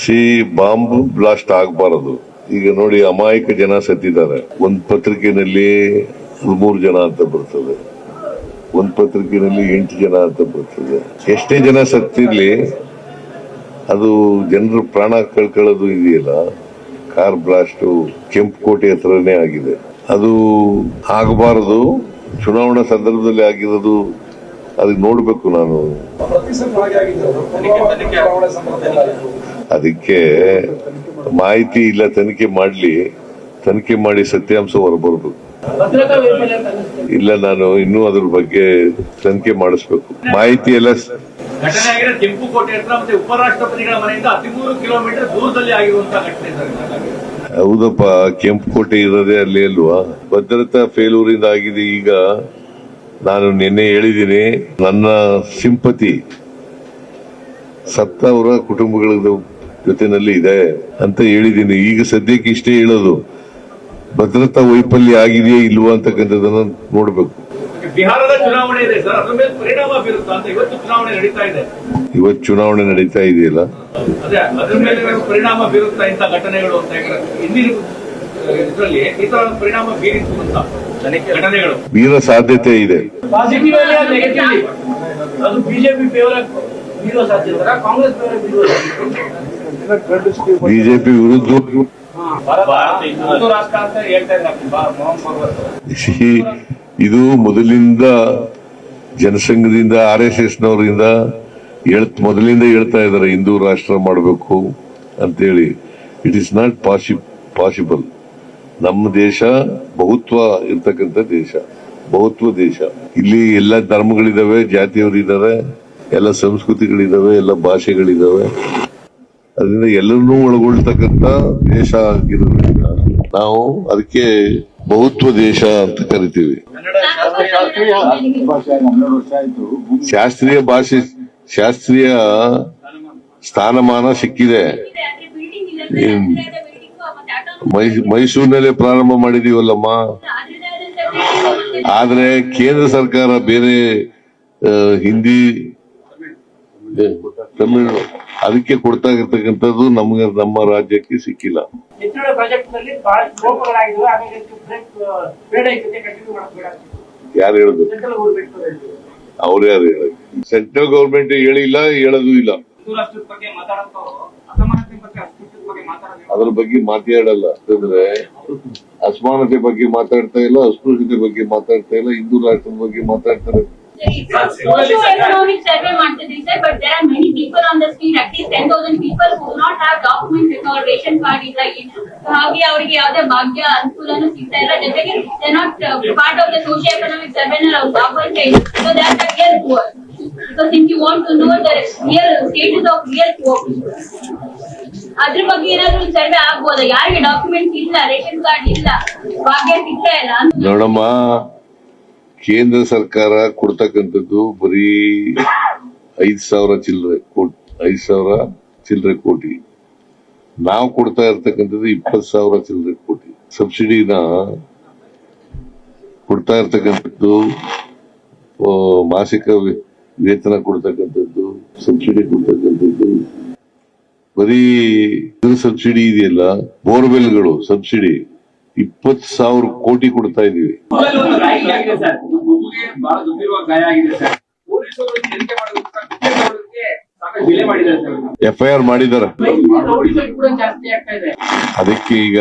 C bomb blast ಆಗಬಾರದು. ಈಗ ನೋಡಿ ಅಮಾಯಕ ಜನ ಸತ್ತಿದ್ದಾರೆ. ಒಂದ್ ಪತ್ರಿಕೆನಲ್ಲಿ ಮೂರು ಜನ ಅಂತ ಬರ್ತದೆ. ಒಂದ್ ಪತ್ರಿಕೆನಲ್ಲಿ ಎಂಟು ಜನ ಅಂತ ಬರ್ತದೆ. ಎಷ್ಟೇ ಜನ ಸತ್ತಿರ್ಲಿ ಅದು ಜನರು ಪ್ರಾಣ ಕಳ್ಕೊಳ್ಳೋದು ಇದೆಯಲ್ಲ. ಕಾರ್ ಬ್ಲಾಸ್ಟ್ ಕೆಂಪುಕೋಟೆ ಹತ್ರನೇ ಆಗಿದೆ. ಅದು ಆಗಬಾರದು. ಚುನಾವಣಾ ಸಂದರ್ಭದಲ್ಲಿ ಆಗಿರೋದು ಅದಕ್ಕೆ ನೋಡಬೇಕು ನಾನು. ಅದಕ್ಕೆ ಮಾಹಿತಿ ಇಲ್ಲ ತನಿಖೆ ಮಾಡಲಿ ತನಿಖೆ ಮಾಡಿ ಸತ್ಯಾಂಶ ಹೊರಬರ್ಬೇಕು. ಇಲ್ಲ ನಾನು ಇನ್ನೂ ಅದ್ರ ಬಗ್ಗೆ ತನಿಖೆ ಮಾಡಿಸ್ಬೇಕು ಮಾಹಿತಿ ಎಲ್ಲ. ಹೌದಪ್ಪ ಕೆಂಪುಕೋಟೆ ಇರೋದೇ ಅಲ್ಲಿ ಅಲ್ವಾ ಭದ್ರತಾ ಫೇಲೂರಿಂದ ಆಗಿದೆ ಈಗ ನಾನು ನಿನ್ನೆ ಹೇಳಿದ್ದೀನಿ ನನ್ನ ಸಿಂಪತಿ ಸತ್ತವರ ಕುಟುಂಬಗಳ ಜೊತೆನಲ್ಲಿ ಇದೆ ಅಂತ ಹೇಳಿದ್ದೀನಿ. ಈಗ ಸದ್ಯಕ್ಕೆ ಇಷ್ಟೇ ಹೇಳೋದು. ಭದ್ರತಾ ವೈಫಲ್ಯ ಆಗಿದೆಯೇ ಇಲ್ವಾ ಅಂತಕ್ಕಂಥದ್ದನ್ನ ನೋಡ್ಬೇಕು. ಬಿಹಾರದ ಚುನಾವಣೆ ಇದೆ ಸರ್. ಅದ್ರ ಮೇಲೆ ಪರಿಣಾಮ ಬೀರುತ್ತಾ ಅಂತ ಇವತ್ತು ಚುನಾವಣೆ ನಡೀತಾ ಇದೆ. ಇವತ್ತು ಚುನಾವಣೆ ನಡೀತಾ ಇದೆಯಲ್ಲ? ಅದೇ ಅದ್ರ ಮೇಲೆ ಪರಿಣಾಮ ಬೀರುತ್ತಾ ಇಂಥ ಘಟನೆಗಳು ಅಂತ ಹೇಳಿದ್ರೆ ಹಿಂದಿನ ಇದರಲ್ಲಿ ಈ ತರ ಪರಿಣಾಮ ಬೀರಿತ್ತು ಅಂತ ಘಟನೆಗಳು. ಬೀರೋ ಸಾಧ್ಯತೆ ಇದೆ. ಪಾಸಿಟಿವ್ ಅಲ್ಲಿ ನೆಗೆಟಿವ್ ಅದು ಬಿಜೆಪಿ ಫೇವರ್ ಬೀರುವ ಸಾಧ್ಯತೆ. ಕಾಂಗ್ರೆಸ್ ಫೇವರ್ ಬೀರುವ ಸಾಧ್ಯತೆ ಬಿಜೆಪಿ ವಿರುದ್ಧ ಇದು ಮೊದಲಿಂದ ಜನಸಂಘದಿಂದ, ಆರ್ ಎಸ್ ಎಸ್ ನವರಿಂದ ಮೊದಲಿಂದ ಹೇಳ್ತಾ ಇದ್ದಾರೆ, ಹಿಂದೂ ರಾಷ್ಟ್ರ ಮಾಡಬೇಕು ಅಂತೇಳಿ. ಇಟ್ ಇಸ್ ನಾಟ್ ಪಾಸಿ ಪಾಸಿಬಲ್ ನಮ್ಮ ದೇಶ ಬಹುತ್ವ ಇರ್ತಕ್ಕಂಥ ದೇಶ, ಬಹುತ್ವ ದೇಶ. ಇಲ್ಲಿ ಎಲ್ಲ ಧರ್ಮಗಳಿದಾವೆ ಜಾತಿಯವರಿದ್ದಾರೆ ಎಲ್ಲ ಸಂಸ್ಕೃತಿಗಳಿದಾವೆ, ಎಲ್ಲ ಭಾಷೆಗಳಿದಾವೆ. ಅದರಿಂದ ಎಲ್ಲರನ್ನೂ ಒಳಗೊಳ್ತಕ್ಕಂಥ ದೇಶ ಆಗಿರೋದ್ರಿಂದ ನಾವು ಅದಕ್ಕೆ ಬಹುತ್ವ ದೇಶ ಅಂತ ಕರಿತೀವಿ. ಶಾಸ್ತ್ರೀಯ ಭಾಷೆ, ಶಾಸ್ತ್ರೀಯ ಸ್ಥಾನಮಾನ ಸಿಕ್ಕಿದೆ. ಮೈಸೂರಿನಲ್ಲೇ ಪ್ರಾರಂಭ ಮಾಡಿದೀವಲ್ಲಮ್ಮ? ಆದ್ರೆ ಕೇಂದ್ರ ಸರ್ಕಾರ ಬೇರೆ ಹಿಂದಿ ತಮಿಳು. ಅದಕ್ಕೆ ಕೊಡ್ತಾ ಇರ್ತಕ್ಕಂಥದ್ದು ನಮಗೆ ನಮ್ಮ ರಾಜ್ಯಕ್ಕೆ ಸಿಕ್ಕಿಲ್ಲ. ಯಾರು ಹೇಳುದು ಅವ್ರು ಯಾರು ಹೇಳೋದು ಸೆಂಟ್ರಲ್ ಗೌರ್ಮೆಂಟ್ ಹೇಳಿಲ್ಲ ಹೇಳೋದು ಇಲ್ಲ. ಅದ್ರ ಬಗ್ಗೆ ಮಾತಾಡಲ್ಲ. ಅಂತಂದ್ರೆ ಅಸಮಾನತೆ ಬಗ್ಗೆ ಮಾತಾಡ್ತಾ ಇಲ್ಲ ಅಸ್ಪೃಶ್ಯತೆ ಬಗ್ಗೆ ಮಾತಾಡ್ತಾ ಇಲ್ಲ ಹಿಂದೂ ರಾಷ್ಟ್ರದ ಬಗ್ಗೆ ಮಾತಾಡ್ತಾರೆ. Socio-economic survey are many people on the street, at least ten thousand people who do not have documents with our ration card ಇಲ್ಲ ಏನು. ಹಾಗೆ ಅವರಿಗೆ ಯಾವುದೇ ಭಾಗ್ಯ ಅನುಕೂಲನೂ ಸಿಗ್ತಾ ಇಲ್ಲ. ಜೊತೆಗೆ they not part of the socio economic survey ನಲ್ಲಿ ಅವ್ರು ಭಾಗವಹಿಸ್ತಾ so they are the real poor because if you want to know the real status of real poor ಅದ್ರ ಬಗ್ಗೆ ಏನಾದ್ರು ಸರ್ವೆ ಆಗ್ಬೋದಾ? ಯಾರಿಗೆ ಡಾಕ್ಯುಮೆಂಟ್ ಇಲ್ಲ ರೇಷನ್ ಕಾರ್ಡ್ ಇಲ್ಲ ಭಾಗ್ಯ ಸಿಗ್ತಾ ಇಲ್ಲ ನೋಡಮ್ಮ ಕೇಂದ್ರ ಸರ್ಕಾರ ಕೊಡ್ತಕ್ಕಂಥದ್ದು ಬರೀ ಐದ್ ಸಾವಿರ ಚಿಲ್ಲರೆ ಕೋಟಿ, ಐದ್ ಸಾವಿರ ಚಿಲ್ಲರೆ ಕೋಟಿ. ನಾವು ಕೊಡ್ತಾ ಇರ್ತಕ್ಕಂಥದ್ದು ಇಪ್ಪತ್ ಸಾವಿರ ಚಿಲ್ಲರೆ ಕೋಟಿ. ಸಬ್ಸಿಡಿನ ಕೊಡ್ತಾ ಇರ್ತಕ್ಕಂಥದ್ದು ಮಾಸಿಕ ವೇತನ ಕೊಡ್ತಕ್ಕಂಥದ್ದು, ಸಬ್ಸಿಡಿ ಕೊಡ್ತಕ್ಕಂಥದ್ದು. ಬರೀ ಸಬ್ಸಿಡಿ ಇದೆಯಲ್ಲ, ಬೋರ್ವೆಲ್ಗಳು, ಸಬ್ಸಿಡಿ. ಇಪ್ಪತ್ ಸಾವಿರ ಕೋಟಿ ಕೊಡ್ತಾ ಇದೀವಿ ಎಫ್ಐಆರ್ ಮಾಡಿದಾರ ಅದಕ್ಕೆ ಈಗ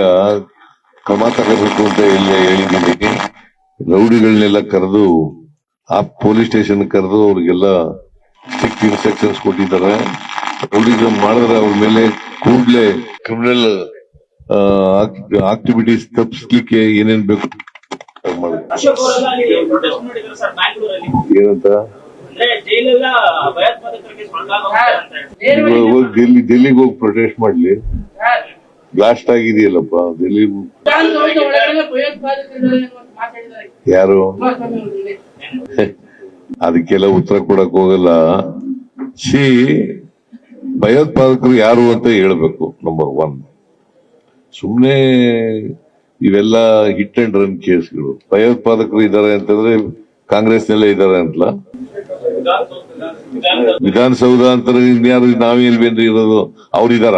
ಕ್ರಮ ತಗೋಬೇಕು ಅಂತ ಇಲ್ಲಿ ಹೇಳಿದ್ದೀನಿ. ರೌಡಿಗಳನ್ನೆಲ್ಲ ಕರೆದು ಆ ಪೊಲೀಸ್ ಸ್ಟೇಷನ್ ಕರೆದು ಅವ್ರಿಗೆಲ್ಲ ಸ್ಟ್ರಿಕ್ಟ್ ಇನ್ಸ್ಟ್ರಕ್ಷನ್ಸ್ ಕೊಟ್ಟಿದ್ದಾರೆ. ರೌಡಿಗಳು ಮಾಡಿದ್ರೆ ಅವ್ರ ಮೇಲೆ ಕೂಡ್ಲೆ ಕ್ರಿಮಿನಲ್ ಆಕ್ಟಿವಿಟೀಸ್ ತಪ್ಪಿಸ್ಲಿಕ್ಕೆ ಏನೇನ್ ಬೇಕು? ಏನಂತ? ಡೆಲ್ಲಿ ಡೆಲ್ಲಿಗೆ ಹೋಗಿ ಪ್ರೊಟೆಸ್ಟ್ ಮಾಡ್ಲಿ. ಬ್ಲಾಸ್ಟ್ ಆಗಿದೆಯಲ್ಲಪ್ಪ ಡೆಲ್ಲಿ ಯಾರು? ಅದಕ್ಕೆಲ್ಲ ಉತ್ತರ ಕೊಡಕ್ ಹೋಗಲ್ಲ. ಸಿ ಭಯೋತ್ಪಾದಕರು ಯಾರು ಅಂತ ಹೇಳ್ಬೇಕು ನಂಬರ್ ಒನ್ ಸುಮ್ನೆ ಇವೆಲ್ಲ ಹಿಟ್ ಅಂಡ್ ರನ್ ಕೇಸ್ಗಳು. ಭಯೋತ್ಪಾದಕರು ಇದ್ದಾರೆ ಅಂತಂದ್ರೆ ಕಾಂಗ್ರೆಸ್ನಲ್ಲೇ ಇದ್ದಾರೆ ಅಂತಲ್ಲ? ವಿಧಾನಸೌಧ- ಅಂತಾರೆ ಇನ್ಯಾರು ನಾವೇ ಇಲ್ವೇನ್ರಿ ಇರೋದು? ಅವ್ರಿದಾರ?